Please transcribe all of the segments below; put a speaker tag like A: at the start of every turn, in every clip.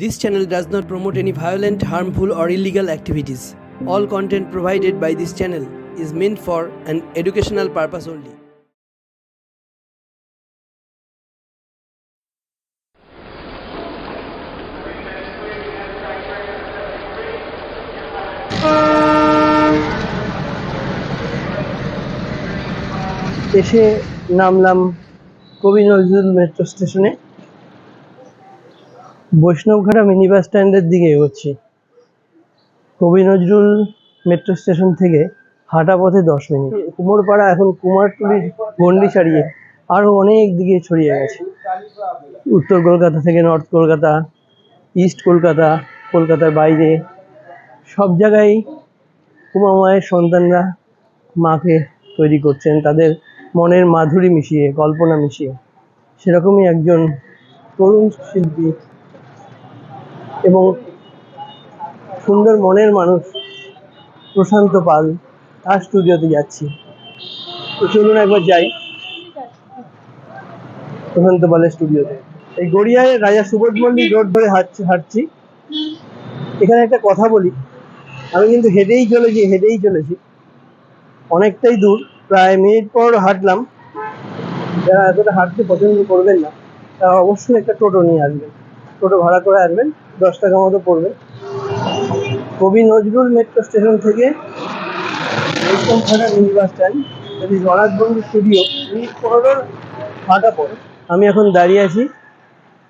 A: This channel does not promote any violent, harmful, or illegal activities. All content provided by this channel is meant for an educational purpose only.
B: এসে নামলাম কবি Nazrul metro স্টেশনে Baishnabghata mini বাস স্ট্যান্ডের দিকে এগোচ্ছি। কবি Nazrul metro station থেকে হাঁটা পথে দশ মিনিট। কুমোরপাড়া এখন কুমারটুলির গন্ডি ছাড়িয়ে আরও অনেক দিকে ছড়িয়ে গেছে। উত্তর কলকাতা থেকে নর্থ কলকাতা, ইস্ট কলকাতা, কলকাতার বাইরে সব জায়গায় উমা মায়ের সন্তানরা মাকে তৈরি করছেন, তাদের মনের মাধুরী মিশিয়ে, কল্পনা মিশিয়ে। সেরকমই একজন তরুণ শিল্পী এবং সুন্দর মনের মানুষ প্রশান্ত পাল তার স্টুডিওতে যাচ্ছি। তো চলুন একবার যাই প্রশান্ত পালের স্টুডিওতে। এই গড়িয়ায় রাজা সুবোধ মল্লিক রোড ধরে হাঁটছি হাঁটছি। এখানে একটা কথা বলি, আমি কিন্তু হেঁটেই চলেছি হেঁটেই চলেছি। অনেকটাই দূর, প্রায় মিনিট পর হাঁটলাম। যারা এতটা হাঁটতে পছন্দ করবেন না, তারা অবশ্যই একটা টোটো নিয়ে আসবেন। টোটো ভাড়া করে আসবেন দশ টাকা মতো পড়বে। কবি নজরুল মেট্রো স্টেশন থেকে Baishnabghata mini bus stand Jagannath Bandhu studio minute পনেরোর হাঁটা পড়ে আমি এখন দাঁড়িয়ে আছি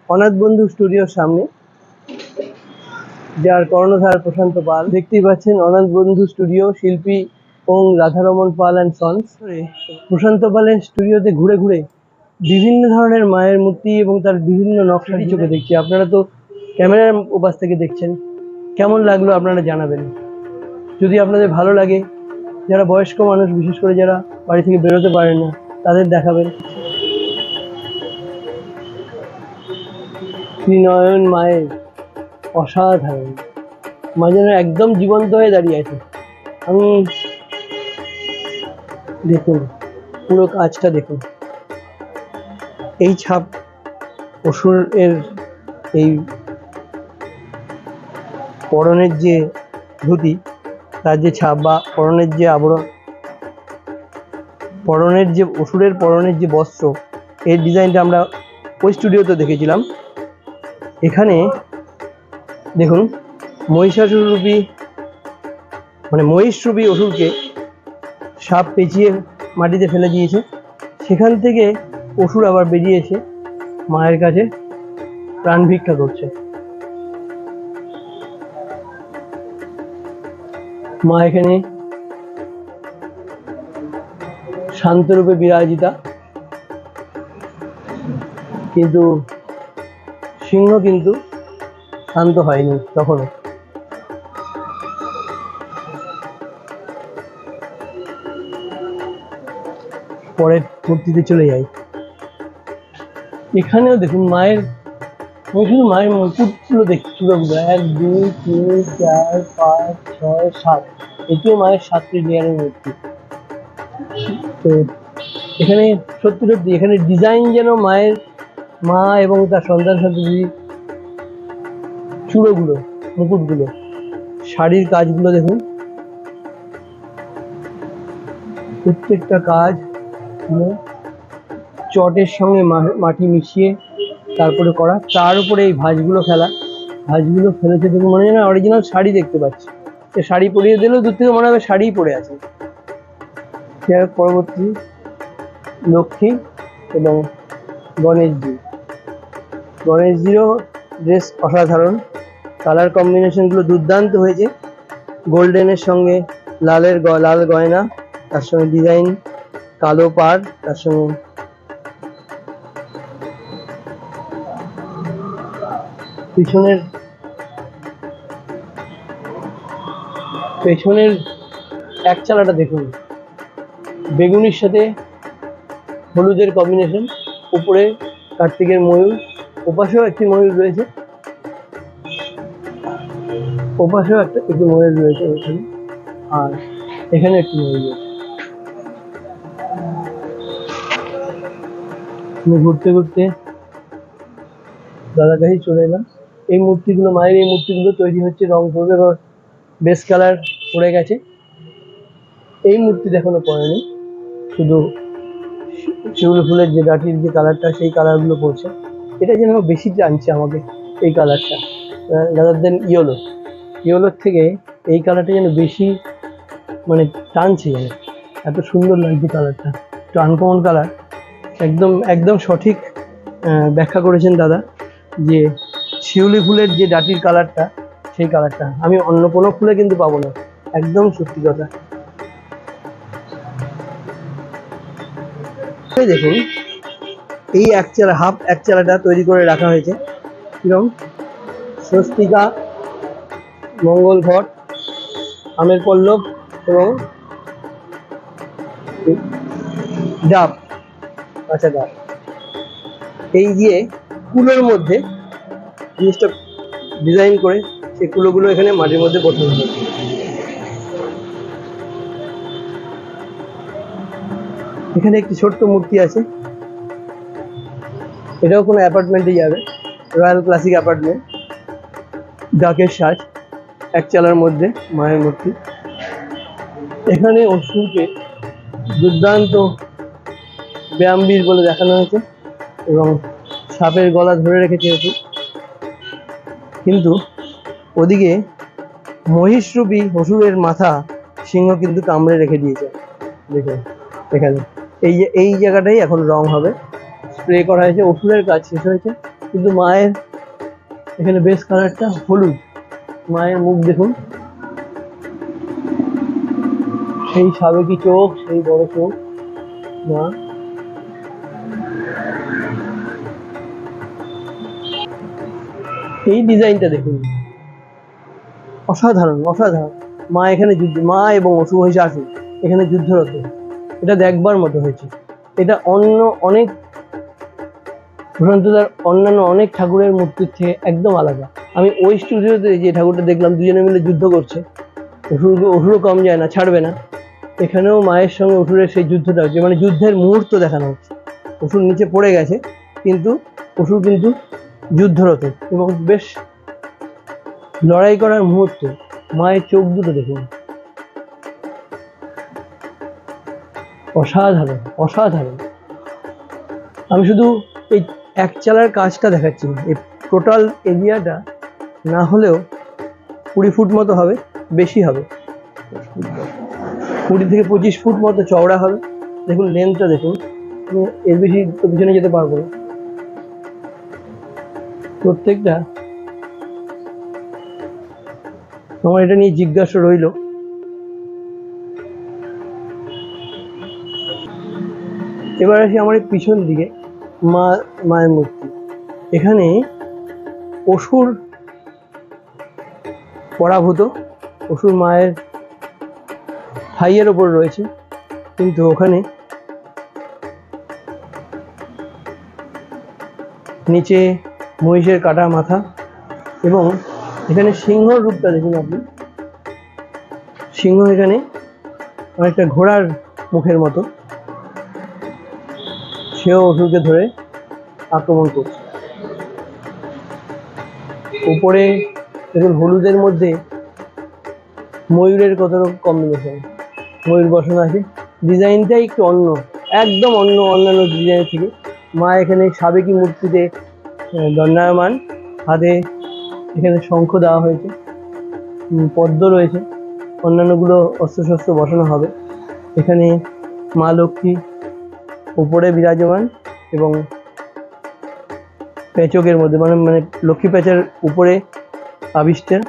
B: অনাথ বন্ধু স্টুডিওর সামনে যার কর্ণধার প্রশান্ত পাল। দেখতেই পাচ্ছেন অনাথ বন্ধু স্টুডিও শিল্পী ওং রাধারমন পাল অ্যান্ড সন্স প্রশান্ত পালের স্টুডিওতে ঘুরে ঘুরে বিভিন্ন ধরনের মায়ের মূর্তি এবং তার বিভিন্ন নকশাটি চোখে দেখছি। আপনারা তো ক্যামেরার উপাস থেকে দেখছেন। কেমন লাগল আপনারা জানাবেন। যদি আপনাদের ভালো লাগে যারা বয়স্ক মানুষ বিশেষ করে যারা বাড়ি থেকে বেরোতে পারেন না তাদের দেখাবেন। ত্রিনয়ন মায়ের অসাধারণ। মা যেন একদম জীবন্ত হয়ে দাঁড়িয়ে আছে। আমি দেখুন পুরো কাজটা দেখুন। এই ছাপ অসুরের এই পরনের যে ধুতি, তার যে ছাপ বা পরনের যে আবরণ, পরনের যে, অসুরের পরনের যে বস্ত্র, এর ডিজাইনটা আমরা ওই স্টুডিওতে দেখেছিলাম। এখানে দেখুন মহিষাসুরূপী মানে মহিষরূপী অসুরকে সাপ পেঁচিয়ে মাটিতে ফেলে দিয়েছে। সেখান থেকে অসুর আবার বেরিয়ে এসে মায়ের কাছে প্রাণ ভিক্ষা করছে। মা এখানে শান্তরূপে বিরাজিতা। কিন্তু সিংহ কিন্তু শান্ত হয়নি তখনও। পরের মূর্তিতে চলে যাই। এখানেও দেখুন মায়ের আমি শুধু মায়ের মুকুটগুলো দেখছি চূড়াগুলো এক, দুই, তিন, চার, পাঁচ, ছয়, সাত। এটিও মায়ের সাতটি লেয়ারের মূর্তি। তো এখানে সত্যি সত্যি এখানে ডিজাইন যেন মায়ের মা এবং তার সন্তান সন্ততি চূড়োগুলো, মুকুটগুলো, শাড়ির কাজগুলো দেখুন। প্রত্যেকটা কাজ চটের সঙ্গে মাটি মিশিয়ে তারপরে করা। তার উপরে এই ভাঁজগুলো ফেলা। ভাঁজগুলো ফেলেছে দেখুন মনে হয় অরিজিনাল শাড়ি দেখতে পাচ্ছি। সে শাড়ি পরিয়ে দিলেও দূর থেকে মনে হবে শাড়িই পরে আছে। পরবর্তী লক্ষ্মী এবং গণেশজি। গণেশজিরও ড্রেস অসাধারণ। কালার কম্বিনেশনগুলো দুর্দান্ত হয়েছে। গোল্ডেনের সঙ্গে লালের লাল গয়না, তার সঙ্গে ডিজাইন কালো পাড়, তার সঙ্গে পিছনের পেছনের এক চালাটা দেখুন। বেগুনির সাথে হলুদের কম্বিনেশন উপরে কার্তিকের ময়ূর, ওপাশেও একটি ময়ূর রয়েছে। ওপাশেও একটা একটি ময়ূর রয়েছে এখানে, আর এখানে একটি ময়ূর রয়েছে। ঘুরতে ঘুরতে দাদার কাছেই চলে এলাম। এই মূর্তিগুলো, মায়ের এই মূর্তিগুলো তৈরি হচ্ছে রং করবে এবার বেস কালার পড়ে গেছে। এই মূর্তি এখনও পড়েনি। শুধু শিউলি ফুলের যে ডাটির যে কালারটা সেই কালারগুলো পড়ছে। এটা যেন বেশি টানছে আমাকে এই কালারটা রাদার দেন ইয়েলো। ইয়েলোর থেকে এই কালারটা যেন বেশি মানে টানছে যেন। এত সুন্দর লাগছে কালারটা একটু আনকমন কালার একদম একদম সঠিক ব্যাখ্যা করেছেন দাদা যে শিউলি ফুলের যে ডাটির কালারটা, সেই কালারটা। আমি অন্য কোনো ফুলে কিন্তু পাবো না। একদম সত্যি কথা। দেখুন, এই এক চালা হাফ এক চালাটা তৈরি করে রাখা হয়েছে। কীরকম স্বস্তিকা, মঙ্গল ঘট, আমের পল্লব এবং ডাব আচ্ছা ডাব। এই দিয়ে কুলোর মধ্যে জিনিসটা ডিজাইন করে সেই কুলোগুলো এখানে মাটির মধ্যে বসানো হয়েছে এখানে একটি ছোট্ট মূর্তি আছে। এটাও কোনো অ্যাপার্টমেন্টে যাবে। রয়্যাল ক্লাসিক অ্যাপার্টমেন্ট ডাকের সাজ, এক চালার মধ্যে মায়ের মূর্তি। এখানে অসুরকে দুর্দান্ত ব্যায়ামবীর বলে দেখানো হয়েছে এবং সাপের গলা ধরে রেখেছে অসুর কিন্তু ওদিকে মহিষরূপী অসুরের মাথা সিংহ কিন্তু কামড়ে রেখে দিয়েছে। দেখুন এখানে এই যে, এই জায়গাটাই এখন রং হবে। স্প্রে করা হয়েছে অসুরের কাজ শেষ হয়েছে। কিন্তু মায়ের এখানে বেশ কালারটা হলুদ। মায়ের মুখ দেখুন। সেই সাবেকি চোখ, সেই বড় চোখ। মা এই ডিজাইনটা দেখুন। অসাধারণ অসাধারণ। মা এখানে যুদ্ধ, মা এবং অশুভ আসুন। এখানে যুদ্ধরত। এটা দেখবার মতো হয়েছে। এটা অন্য অনেক ভ্রান্তদার অন্যান্য অনেক ঠাকুরের মূর্তির থেকে একদম আলাদা। আমি ওই স্টুডিওতে যে ঠাকুরটা দেখলাম, দুজনে মিলে যুদ্ধ করছে। অসুর অসুরও কম যায় না, ছাড়বে না। এখানেও মায়ের সঙ্গে অসুরের সেই যুদ্ধটা হচ্ছে। মানে যুদ্ধের মুহূর্ত দেখানো হচ্ছে। অসুর নিচে পড়ে গেছে, কিন্তু অসুর কিন্তু যুদ্ধরত এবং বেশ লড়াই করার মুহূর্ত মায়ের চোখ দুটো দেখুন। অসাধারণ অসাধারণ। আমি শুধু এই এক চালার কাজটা দেখাচ্ছি এই টোটাল এরিয়াটা না হলেও কুড়ি ফুট মতো হবে, বেশি হবে। কুড়ি থেকে পঁচিশ ফুট মতো চওড়া হবে। দেখুন লেন্থটা দেখুন। এর বেশি পিছনে যেতে পারব না। প্রত্যেকটা। আমার এটা নিয়ে জিজ্ঞাসা রইল। এবার আসি আমার পিছন দিকে, মা, মায়ের মূর্তি। এখানে অসুর পরাভূত, অসুর মায়ের থাইয়ের ওপর রয়েছে। কিন্তু ওখানে নিচে মহিষের কাটা মাথা এবং এখানে সিংহর রূপটা দেখুন আপনি। সিংহ এখানে অনেকটা ঘোড়ার মুখের মতো। সেও অসুরকে ধরে আক্রমণ করছে। উপরে দেখুন হলুদের মধ্যে ময়ূরের কত রকম কম্বিনেশন ময়ূর বসানো আছে। ডিজাইনটাই একটু অন্য, একদম অন্য, অন্যান্য ডিজাইন থেকে। মা এখানে সাবেকি মূর্তিতে দণ্ডায়মান হাতে এখানে শঙ্খ দেওয়া হয়েছে। পদ্ম রয়েছে। অন্যান্যগুলো অস্ত্রশস্ত্র বসানো হবে। এখানে মা লক্ষ্মী উপরে বিরাজমান এবং পেচকের মধ্যে মানে মানে লক্ষ্মী পেঁচার উপরে আবিষ্টের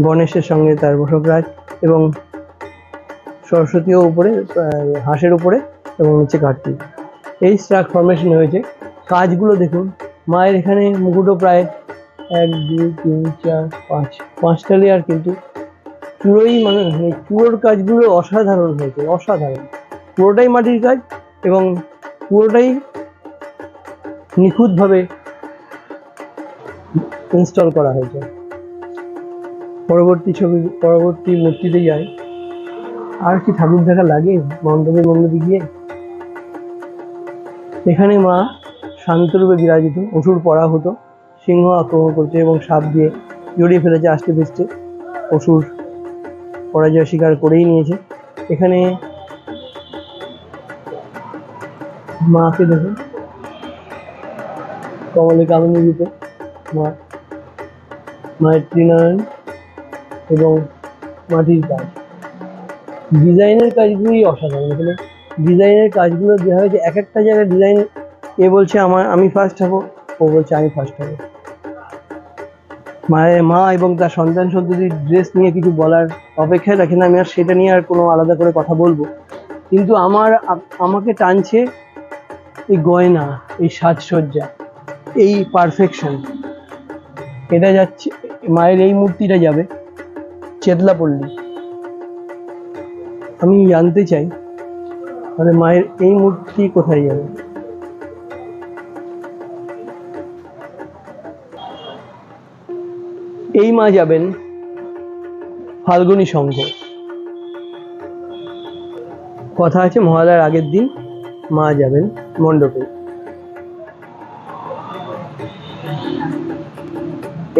B: গণেশের সঙ্গে তার বসকরাজ এবং সরস্বতীও উপরে হাঁসের উপরে এবং নিচে কার্তিক। এই স্ট্রাক ফর্মেশন হয়েছে। কাজগুলো দেখুন। মায়ের এখানে মুকুটও প্রায় এক, দুই, তিন, চার, পাঁচ, পাঁচটা লেয়ার কিন্তু চূড়োই মানে এই চূড়োর কাজগুলো অসাধারণ হয়েছে, অসাধারণ। পুরোটাই মাটির কাজ এবং পুরোটাই নিখুঁতভাবে ইনস্টল করা হয়েছে। পরবর্তী ছবি, পরবর্তী মূর্তিতে যাই। আর কি ঠাকুর দেখা লাগে? মণ্ডপে মণ্ডপে গিয়ে? এখানে মা শান্তরূপে বিরাজিত, অসুর পরা হতো সিংহ আক্রমণ করছে এবং সাপ দিয়ে জড়িয়ে ফেলেছে আষ্টে পৃষ্ঠে। অসুর পরাজয় স্বীকার করেই নিয়েছে। এখানে মাকে দেখুন। কমলে কামিনী রূপে মা, মায়ের ত্রিনারায়ণ এবং মাটির কাজ। ডিজাইনের কাজগুলোই অসাধারণ। এখানে ডিজাইনের কাজগুলো দেওয়া হয়েছে। এক একটা জায়গায় ডিজাইন এ বলছে আমার, আমি ফার্স্ট হব, ও বলছে আমি ফার্স্ট হব। মায়ের মা এবং তার সন্তান সন্ততির ড্রেস নিয়ে কিছু বলার অপেক্ষায় রাখেন আমি আর সেটা নিয়ে আর কোনো আলাদা করে কথা বলব। কিন্তু আমার, আমাকে টানছে এই গয়না, এই সাজসজ্জা, এই পারফেকশন এটা যাচ্ছে, মায়ের এই মূর্তিটা যাবে চেতলাপল্লী। আমি জানতে চাই মানে মায়ের এই মূর্তি কোথায় যাবে? এই মা যাবেন ফাল্গুনী সংঘ। কথা আছে মহালয়ার আগের দিন, মা যাবেন মণ্ডপে।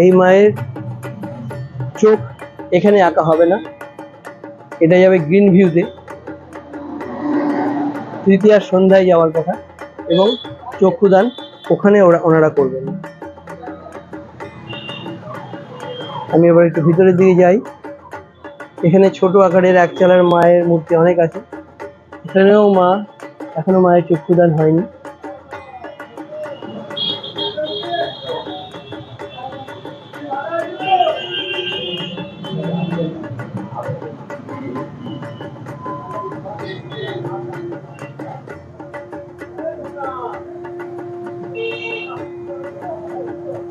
B: এই মায়ের চোখ এখানে আঁকা হবে না, এটা যাবে গ্রিন ভিউতে। তৃতীয়ার সন্ধ্যায় যাওয়ার কথা এবং চক্ষুদান ওখানে ওরা ওনারা করবেন। আমি এবার একটু ভিতরের দিকে যাই। এখানে ছোট আকারের এক চালার মায়ের মূর্তি অনেক আছে। এখানেও মা, এখনও মায়ের চক্ষুদান হয়নি।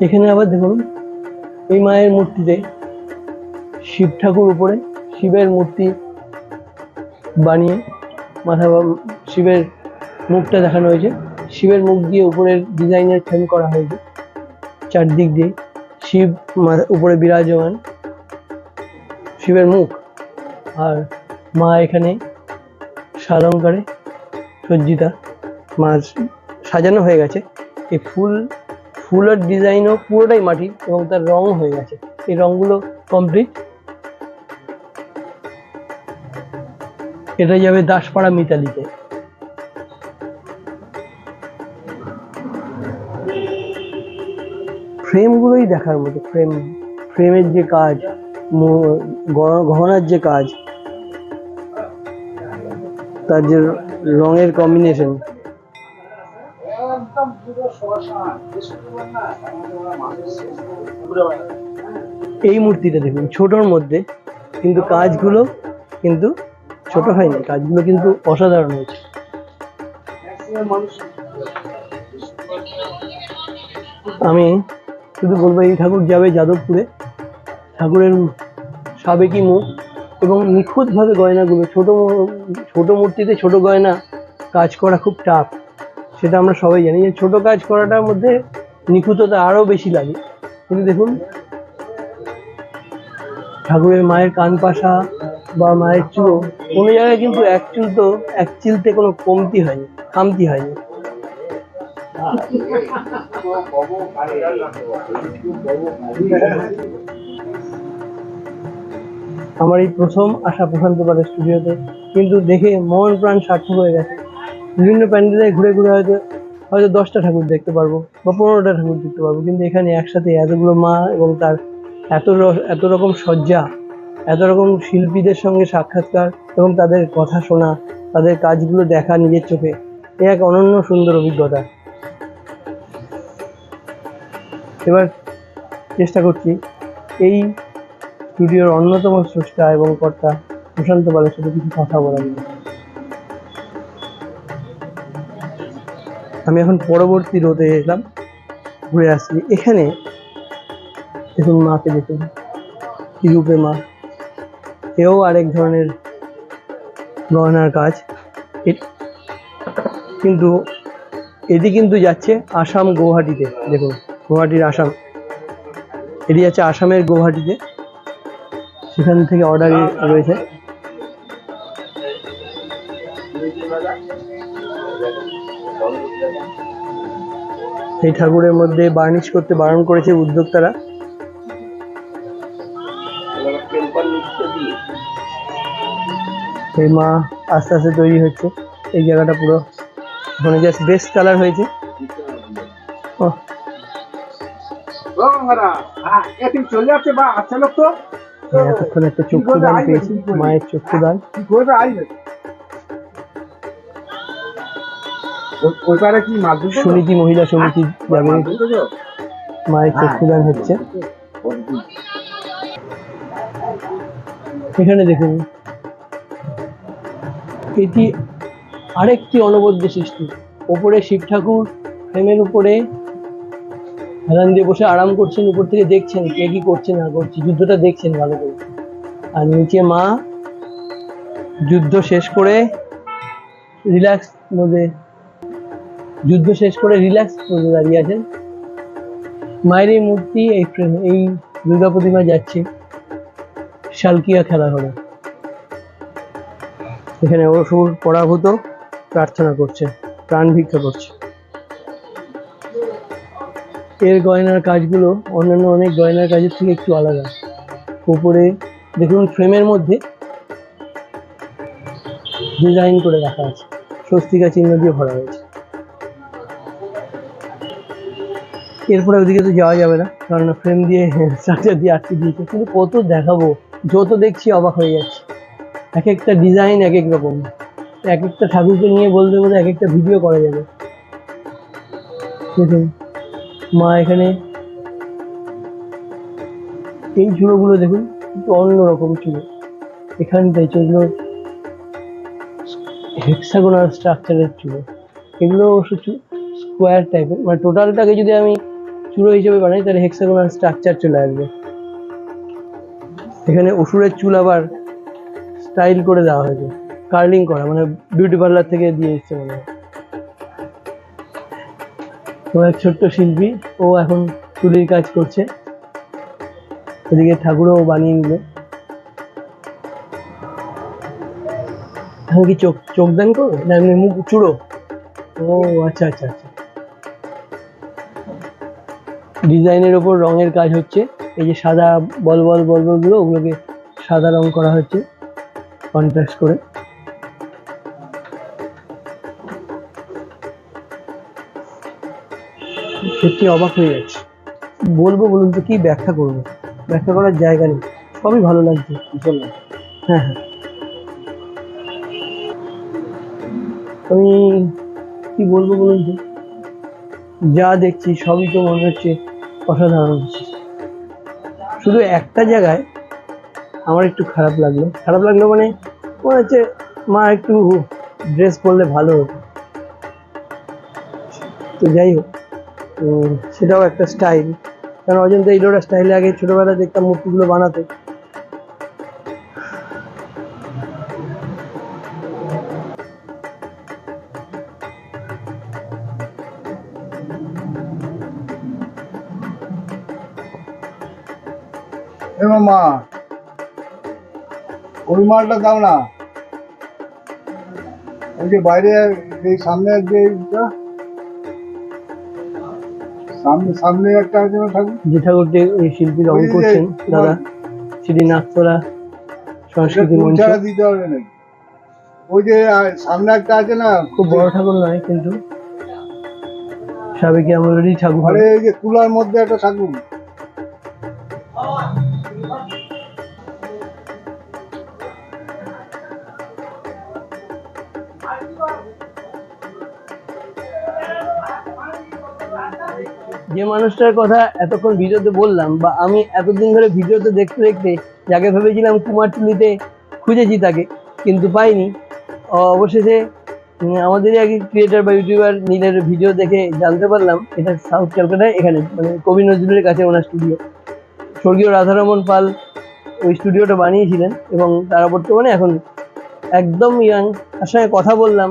B: এখানে আবার দেখুন এই মায়ের মূর্তিতে শিব ঠাকুর উপরে শিবের মূর্তি বানিয়ে মাথা শিবের মুখটা দেখানো হয়েছে। শিবের মুখ দিয়ে উপরের ডিজাইনের ফ্রেম করা হয়েছে। চারদিক দিয়ে শিব উপরে বিরাজমান শিবের মুখ। আর মা এখানে সালঙ্কারে সজ্জিতা মা সাজানো হয়ে গেছে। এই ফুল ফুলের ডিজাইনও পুরোটাই মাটির এবং তার রং হয়ে গেছে। এই রংগুলো কমপ্লিট এটা যাবে দাসপাড়া মিতালিতে। ফ্রেমগুলোই দেখার মতো, ফ্রেম, ফ্রেমের যে কাজ গহনার যে কাজ, তার যে রঙের কম্বিনেশন এই মূর্তিটা দেখুন, ছোটর মধ্যে কিন্তু কাজগুলো কিন্তু ছোট হয়নি, কাজগুলো কিন্তু অসাধারণ হয়েছে। আমি শুধু বলব, এই ঠাকুর যাবে যাদবপুরে। ঠাকুরের সাবেকি মুখ এবং নিখুঁতভাবে গয়নাগুলো, ছোট ছোট মূর্তিতে ছোট গয়না কাজ করা খুব টাফ সেটা আমরা সবাই জানি যে ছোট কাজ করাটার মধ্যে নিখুঁততা আরও বেশি লাগে। কিন্তু দেখুন, ঠাকুরের মায়ের কান পাশা বা মায়ের চুলো, কোনো জায়গায় কিন্তু এক চুল তো, এক চিলতে কোনো কমতি হয়নি, খামতি হয়নি। আমার এই প্রথম আসা প্রশান্ত পালের স্টুডিওতে কিন্তু দেখে মন প্রাণ সার্থক হয়ে গেছে। বিভিন্ন প্যান্ডেলে ঘুরে ঘুরে হয়তো হয়তো দশটা ঠাকুর দেখতে পারব বা পনেরোটা ঠাকুর দেখতে পারব কিন্তু এখানে একসাথে এতগুলো মা এবং তার এত এত রকম সজ্জা এত রকম শিল্পীদের সঙ্গে সাক্ষাৎকার এবং তাদের কথা শোনা, তাদের কাজগুলো দেখা নিজের চোখে, এ এক অনন্য সুন্দর অভিজ্ঞতা এবার চেষ্টা করছি এই স্টুডিওর অন্যতম স্রষ্টা এবং কর্তা প্রশান্ত পালের সাথে কিছু কথা বলার জন্য। আমি এখন পরবর্তী রোদে এলাম, ঘুরে আসছি এখানে দেখুন মাকে দেখুন, কি রূপে মা। এও আরেক ধরনের গহনার কাজ। কিন্তু এটি কিন্তু যাচ্ছে আসাম গৌহাটিতে, দেখুন, গৌহাটির আসাম। এটি যাচ্ছে আসামের গৌহাটিতে, সেখান থেকে অর্ডার রয়েছে। এই ঠাকুরের মধ্যে বার্নিশ করতে বারণ করেছে উদ্যোক্তারা। এই মা আস্তে আস্তে তৈরি হচ্ছে। এই জায়গাটা পুরো মানে জাস্ট বেস্ট কালার হয়েছে। ও হ্যাঁ, এতক্ষণ একটা চক্ষুদান পেয়েছি মায়ের চক্ষুদান।
C: ওই- পারে কি মাধ্যম
B: সমিতি মহিলা সমিতি যাবে মায়ের চক্ষুদান হচ্ছে। এখানে দেখুন। এটি আরেকটি অনবদ্য সৃষ্টি। ওপরে শিব ঠাকুর ফ্রেমের উপরে হেলান দিয়ে বসে আরাম করছেন উপর থেকে দেখছেন কে কি করছে না করছে যুদ্ধটা দেখছেন ভালো করে। আর নিচে মা যুদ্ধ শেষ করে রিল্যাক্স মধ্যে যুদ্ধ শেষ করে রিল্যাক্স মধ্যে দাঁড়িয়ে আছেন। মায়ের এই মূর্তি এই এই দুর্গা প্রতিমা যাচ্ছে। শালকিয়া খেলা হলো। এখানে অসুর পরাভূত প্রার্থনা করছে, প্রাণ ভিক্ষা করছে। এর গয়নার কাজগুলো, অন্যান্য অনেক গয়নার কাজের থেকে একটু আলাদা। উপরে দেখুন, ফ্রেমের মধ্যে ডিজাইন করে রাখা আছে। স্বস্তিকা চিহ্ন দিয়ে ভরা হয়েছে। এরপরে ওদিকে তো যাওয়া যাবে না, কারণ ফ্রেম দিয়ে স্ট্রাকচার দিয়ে আটকে দিয়েছে। কিন্তু কত দেখাবো, যত দেখছি অবাক হয়ে যাচ্ছে। এক একটা ডিজাইন এক এক রকম। এক একটা ঠাকুরকে নিয়ে বলতে বলতে এক একটা ভিডিও করা যাবে। দেখুন, মা এখানে, এই চূড়োগুলো দেখুন একটু অন্যরকম চূড়ো এখানটায় চূড়ো হেক্সাগোনাল স্ট্রাকচারের চূড়ো এগুলো অবশ্য স্কোয়ার টাইপের মানে টোটালটাকে যদি আমি চূড়ো হিসেবে বানাই, তাহলে হেক্সাগোনাল স্ট্রাকচার চলে আসবে। এখানে অসুরের চুল আবার স্টাইল করে দেওয়া হয়েছে কার্লিং করা মানে বিউটি পার্লার থেকে দিয়ে এসছে মনে তো এক ছোট্ট শিল্পী, ও এখন চুলির কাজ করছে। এদিকে ঠাকুরও বানিয়ে নিল এখন কি চোখ চোখ দান করবে না, এমনি মুখ, চুড়ো? ও আচ্ছা আচ্ছা আচ্ছা। ডিজাইনের ওপর রঙের কাজ হচ্ছে। এই যে সাদা বল বল বল বলগুলো ওগুলোকে সাদা রং করা হচ্ছে কন্ট্রাস্ট করে। সত্যি অবাক হয়ে যাচ্ছে। বলব বলুন তো কি ব্যাখ্যা করব? ব্যাখ্যা করার জায়গা নেই। সবই ভালো লাগছে। ভীষণ। হ্যাঁ হ্যাঁ। আমি কি বলব বলুন তো? যা দেখছি সবই তো মনে হচ্ছে অসাধারণ। শুধু একটা জায়গায় আমার একটু খারাপ লাগল। খারাপ লাগল মানে মনে হচ্ছে মা একটু ড্রেস পরলে ভালো হতো। তো যাই হোক সেটাও একটা স্টাইল কারণ অজন্তা ইলোরা স্টাইলে আগে ছোটোবেলায় দেখতাম মূর্তিগুলো বানাতে।
C: এ মামা ওই মালটা দাও না। ওই যে বাইরে এই সামনে যে সামনে সামনে একটা আছে না ঠাকুর?
B: যে ঠাকুরটি ওই শিল্পী রং করছেন দাদা সেটি সংস্কৃতি মঞ্চ।
C: দিতে হবে নাকি? ওই যে সামনে একটা আছে না
B: খুব বড় ঠাকুর নয় কিন্তু সাবেকি আমলেরই ঠাকুর।
C: আরে এই যে কুলার মধ্যে একটা ঠাকুর।
B: যে মানুষটার কথা এতক্ষণ ভিডিওতে বললাম বা আমি এতদিন ধরে ভিডিওতে দেখতে দেখতে যাকে ভেবেছিলাম কুমারটুলিতে খুঁজেছি তাকে, কিন্তু পাইনি। অবশেষে আমাদেরই এক ক্রিয়েটার বা ইউটিউবার নীলের ভিডিও দেখে জানতে পারলাম, এটা সাউথ ক্যালকাটায় এখানে মানে কবি নজরুলের কাছে ওনার স্টুডিও স্বর্গীয় রাধারমন পাল ওই স্টুডিওটা বানিয়েছিলেন এবং তারা বর্তমানে এখন একদম ইয়াং তার সঙ্গে কথা বললাম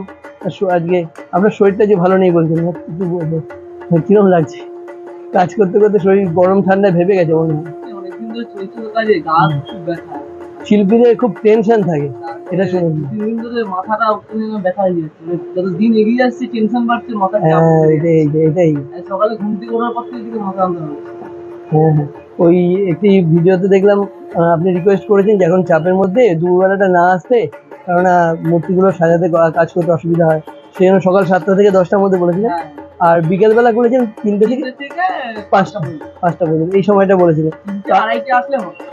B: আজকে আপনার শরীরটা যে ভালো নেই বলছেন, একটু বলব। কিরম লাগছে? কাজ করতে করতে শরীর গরম ঠান্ডায় ভেবে গেছে মনে হয়।
D: ব্যথা।
B: শিল্পীদের খুব টেনশন থাকে এটা শুনে
D: মাথাটা ব্যথা হয়ে যাচ্ছে। মানে যত দিন এগিয়ে যাচ্ছে টেনশন বাড়ছে মাথা
B: হ্যাঁ এটাই এটাই- এটাই।
D: যাচ্ছে। আর সকালে ঘুম থেকে ওঠার পর থেকে মাথা
B: হ্যাঁ হ্যাঁ। ওই একটি ভিডিওতে দেখলাম আপনি রিকোয়েস্ট করেছেন যে এখন চাপের মধ্যে দুপুরবেলাটা না আসতে কেননা মূর্তিগুলো সাজাতে কাজ করতে অসুবিধা হয়। সেই জন্য সকাল সাতটা থেকে দশটার মধ্যে বলেছিলেন।
D: হ্যাঁ।
B: আর বিকেলবেলা করেছেন তিনটে থেকে পাঁচটা
D: পাঁচটা পর্যন্ত
B: এই সময়টা বলেছিলেন।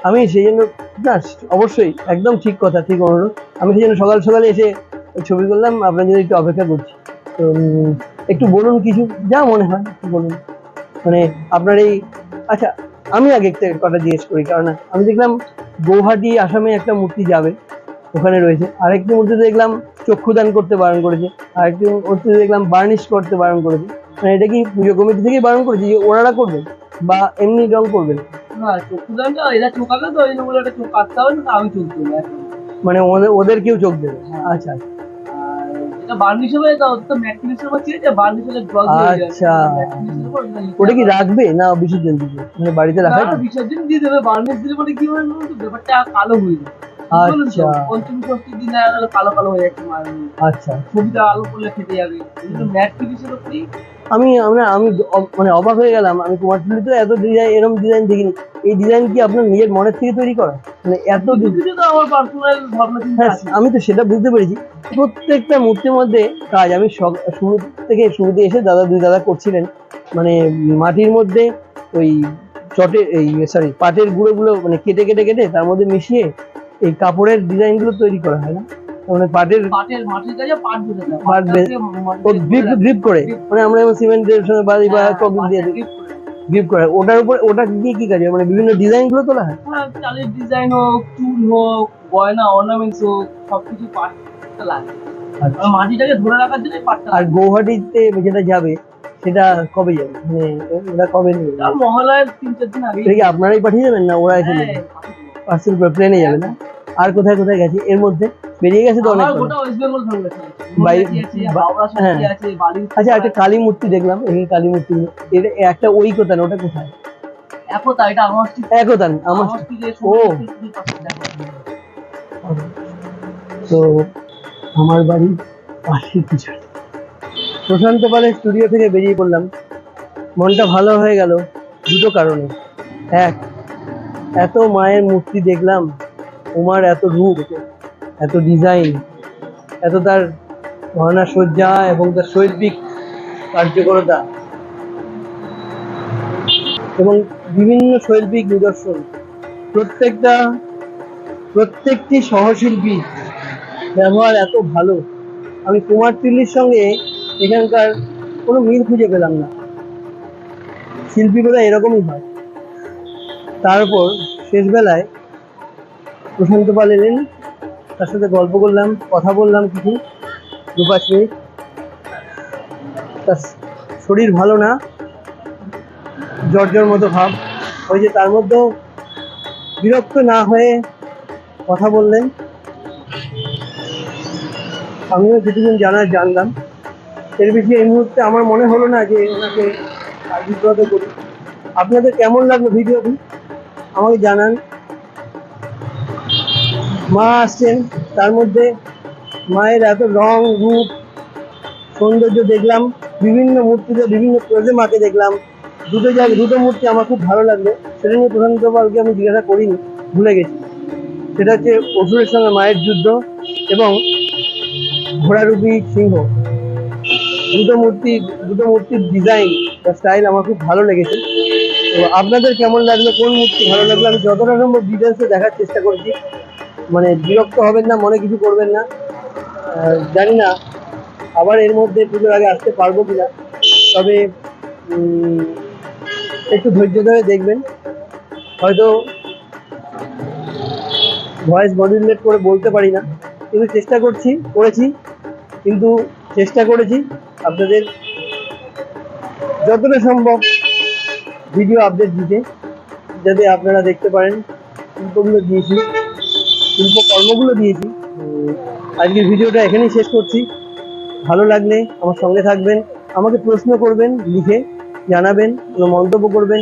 B: আমি সেই জন্য না অবশ্যই একদম ঠিক কথা ঠিক অনুরোধ। আমি সেই জন্য সকাল সকালে এসে ছবি করলাম আপনার জন্য একটু অপেক্ষা করছি। তো একটু বলুন কিছু যা মনে হয় একটু বলুন। মানে আপনার এই আচ্ছা আমি আগে একটা কথা জিজ্ঞেস করি কারণ আমি দেখলাম গৌহাটি আসামে একটা মূর্তি যাবে ওখানে রয়েছে। আরেকটি মূর্তিতে দেখলাম চক্ষুদান করতে বারণ করেছে আরেকটি মূর্তিতে দেখলাম বার্নিশ করতে বারণ করেছে। মানে এটা কি পুজো কমিটি থেকেই বারণ করেছে যে ওনারা করবেন বা এমনি রং করবেন?
D: একটা
B: মানে ওদের ওদেরকেও চোখ দেবে? আচ্ছা।
D: আর গ্লস
B: আচ্ছা। ওটা কি রাখবে না বিসর্জন দিবে? মানে বাড়িতে রাখাই তো?
D: বিসর্জন দিয়ে দেবে বার্নিশ দিলে পরে কি হবে ব্যাপারটা কালো হয়ে যাবে?
B: আচ্ছা।
D: পঞ্চমী ষষ্ঠীর দিন দেখা কালো কালো হয়ে যাচ্ছে
B: আচ্ছা।
D: ছবিটা আলো করলে ফেটে যাবে। কিন্তু ম্যাট ফিনিশের উপরই
B: আমি আমরা আমি মানে অবাক হয়ে গেলাম। আমি কুমারটুলিতে এত ডিজাইন এরকম ডিজাইন দেখিনি। এই ডিজাইন কি আপনার নিজের মনের থেকে তৈরি করা? মানে এত
D: তো
B: হ্যাঁ আমি তো সেটা বুঝতে পেরেছি। প্রত্যেকটা মূর্তির মধ্যে কাজ। আমি শুরু থেকে শুরুতে এসে দাদা দুই দাদা করছিলেন। মানে মাটির মধ্যে ওই চটে এই সরি পাটের গুঁড়োগুলো মানে কেটে কেটে কেটে তার মধ্যে মিশিয়ে এই কাপড়ের ডিজাইনগুলো তৈরি করা হয় না। মানে পাটের
D: পাটের মাটির কাছে পাট দিতে
B: পাট ও গ্রিপ গ্রিপ করে। মানে আমরা সিমেন্টের সঙ্গে বাড়ি বা
D: হ্যাঁ,
B: দিয়ে দিই। গ্রিপ করে। ওটার উপর ওটা দিয়ে কি কাজ মানে বিভিন্ন ডিজাইনগুলো তোলা হয়?
D: চালের ডিজাইন হোক চুল হোক গয়না অর্নামেন্টস হোক সবকিছু পাটটা লাগে। আর মাটিটাকে ধরে রাখার জন্য পাটটা
B: আর গৌহাটিতে যেটা যাবে সেটা কবে যাবে? মানে ওরা কবে
D: মহালয়ার তিন চার দিন আগে
B: আপনারাই পাঠিয়ে দেবেন না ওরা এসে পার্সেল করে প্লেনে যাবে না। আর কোথায় কোথায় গেছে? এর মধ্যে বেরিয়ে গেছে তো অনেক হ্যাঁ। আচ্ছা একটা কালী মূর্তি দেখলাম এই কালী মূর্তি। এটা একটা ওই কোথায় ওটা কোথায়?
D: একতা এটা
B: একতান আমার
D: আমার
B: ও। তো আমার বাড়ি পাশে কিছু প্রশান্ত পালের স্টুডিও থেকে বেরিয়ে পড়লাম। মনটা ভালো হয়ে গেল দুটো কারণে। এক এত মায়ের মূর্তি দেখলাম, উমার এত রূপ, এত ডিজাইন এত তার গহনা সজ্জা এবং তার শৈল্পিক কার্যকরতা। এবং বিভিন্ন শৈল্পিক নিদর্শন। প্রত্যেকটা, প্রত্যেকটি সহশিল্পী ব্যবহার এত ভালো। আমি কুমার তিল্লির সঙ্গে এখানকার কোনো মিল খুঁজে পেলাম না। শিল্পী বোধহয় এরকমই হয়। তারপর শেষবেলায় প্রশান্ত পাল এলেন। তার সাথে গল্প করলাম, কথা বললাম কিছু। দু পাঁচ মিনিট তার শরীর ভালো না জ্বর মতো ভাব। ওই যে তার মধ্যেও বিরক্ত না হয়ে কথা বললেন। আমিও যেটুকুন জানার জানলাম। এর বেশি এই মুহূর্তে আমার মনে হলো না যে ওনাকে আর বিব্রত করি। আপনাদের কেমন লাগল ভিডিওটি? আমাকে জানান। মা আসছেন, তার মধ্যে মায়ের এত রং, রূপ, সৌন্দর্য দেখলাম, বিভিন্ন মূর্তিতে বিভিন্ন প্রজে মাকে দেখলাম। দুটো জায়গায়, দুটো মূর্তি আমার খুব ভালো লাগল। সেটা নিয়ে প্রধান গোপালকে আমি জিজ্ঞাসা করিনি, ভুলে গেছি। সেটা হচ্ছে অসুরের সঙ্গে মায়ের যুদ্ধ এবং ঘোড়ারূপী সিংহ। দুটো মূর্তি, দুটো মূর্তির ডিজাইন বা স্টাইল আমার খুব ভালো লেগেছে। তো আপনাদের কেমন লাগল? কোন মূর্তি ভালো লাগল? আমি যতটা সম্ভব ডিটেলসে দেখার চেষ্টা করেছি। মানে বিরক্ত হবেন না, মনে কিছু করবেন না। জানি না, আবার এর মধ্যে পুজোর আগে আসতে পারব কিনা। তবে একটু ধৈর্য ধরে দেখবেন। হয়তো ভয়েস মডিউলেট করে বলতে পারি না। কিন্তু চেষ্টা করছি, করেছি। কিন্তু চেষ্টা করেছি আপনাদের যতটা সম্ভব ভিডিও আপডেট দিতে, যাতে আপনারা দেখতে পারেন শিল্পগুলো দিয়েছি, শিল্পকর্মগুলো দিয়েছি। আজকের ভিডিওটা এখানেই শেষ করছি। ভালো লাগলে আমার সঙ্গে থাকবেন, আমাকে প্রশ্ন করবেন, লিখে জানাবেন কোনো মন্তব্য করবেন।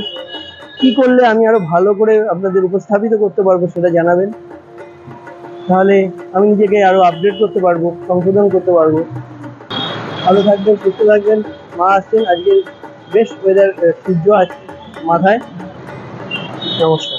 B: কি করলে আমি আরও ভালো করে আপনাদের উপস্থাপিত করতে পারব সেটা জানাবেন। তাহলে আমি নিজেকে আরও আপডেট করতে পারব, সংশোধন করতে পারব। ভালো থাকবেন, সুস্থ থাকবেন। মা আসছেন আজকে বেশ ওয়েদার সূর্য আছে মাথায়। নমস্কার।